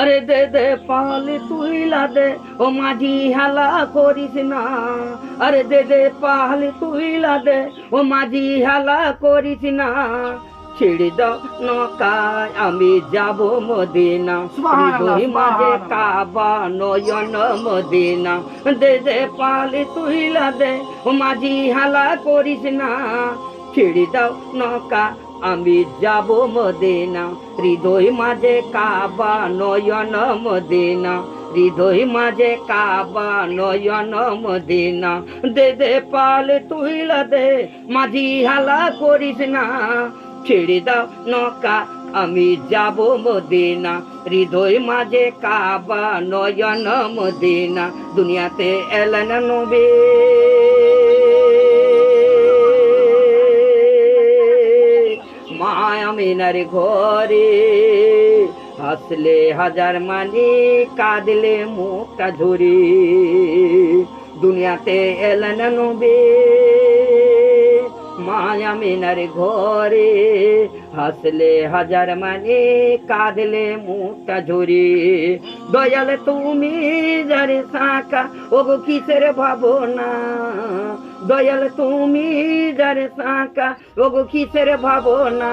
আরে দে দে পালে তুইলা দে ও মাঝি হালা করিস না। আরে দে দে পালে তুইলা দে ও মাঝি হালা করিস না। ছেড়ে দাও নৌকায় আমি যাব মদিনা। হৃদয় মাঝে। কাবা নয়ন মদিনা। দে দে পালে তুইলা দে ও মাঝি হালা করিস না। ছেড়ে দাও নৌকা আমি যাব মদিনা, হৃদয় মাঝে কাবা, নয়ন মদিনা। হৃদয় মাঝে কাবা, নয়ন মদিনা। দে দে, পাল তুইলা দে, মাঝি হালা করিস না। ছেড়ে দাও নৌকা, আমি যাব মদিনা। হৃদয় মাঝে কাবা, নয়ন মদিনা। দুনিয়াতে এলেন নবে। মায়ামিনার ঘরে। হাসলে হাজার মানি, কাঁদলে মুখটা ঝরে। দুনিয়াতে এলেন নবে মায়ামিনার ঘরে। হাসলে হাজার মানে কাঁদলে মুখটা ঝরে। দয়াল তুমি যারে সাঁকা ও কিসের ভাবনা? দয়াল তুমি যারে সাকা ও গো কিসের ভাবনা?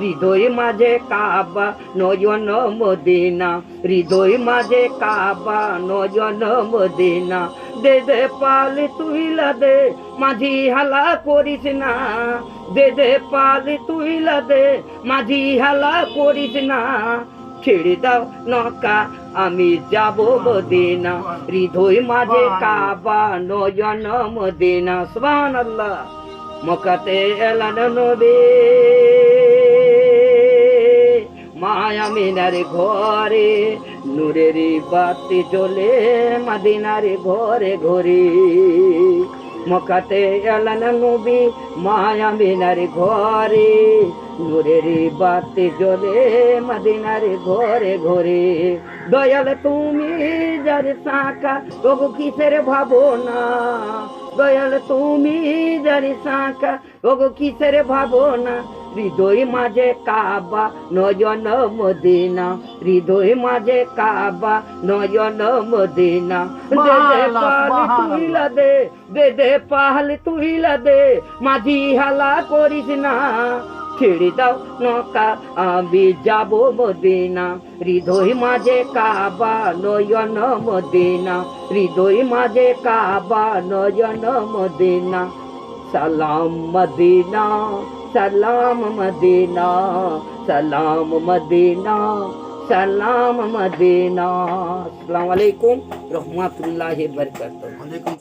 হৃদয় মাঝে কাবা, নয়ন মদিনা। হৃদয় মাঝে কাবা, নয়ন মদিনা। দে দে পাল তুইলা দে মাঝি হালা করিস না। দে দে পাল তুইলা দে মাঝি হালা করিস না। ছেড়ে দাও নকা আমি যাব মদিনা। হৃদয় মাঝে কাবা নয়ন মদিনা। সুবহান আল্লাহ মকাতে এলান নবী। মায়া মিনার ঘরে নূরের বাতি জ্বলে মাদিনার ঘরে ঘরে। মকাতে এলেন নবী, মায়া মিনার ঘরে, নূরের বাতি জ্বলে মদিনার ঘরে ঘরে। দয়াল তুমি যার সাঁকা তবু কিসের ভাবনা? দয়াল তুমি যার সাঁকা তবু কিসের ভাবনা? হৃদয় মাঝে কাবা নয়ন মদিনা। হৃদয় মাঝে কাবা নয়ন মদিনা। দে দে পাল তুইলা দে দে দে পাল তুইলা দে। মাঝি হালা করিস না। ছেড়ে দাও নৌকা আমি যাব মদিনা। হৃদয় মাঝে কাবা নয়ন মদিনা। হৃদয় মাঝে কাবা নয়ন মদিনা। সালাম মদিনা। মদিনা সালাম মদিনা সালাম মদিনা। আসসালামু আলাইকুম রহমতুল্লাহি বরকাতুহু। ওয়ালাইকুম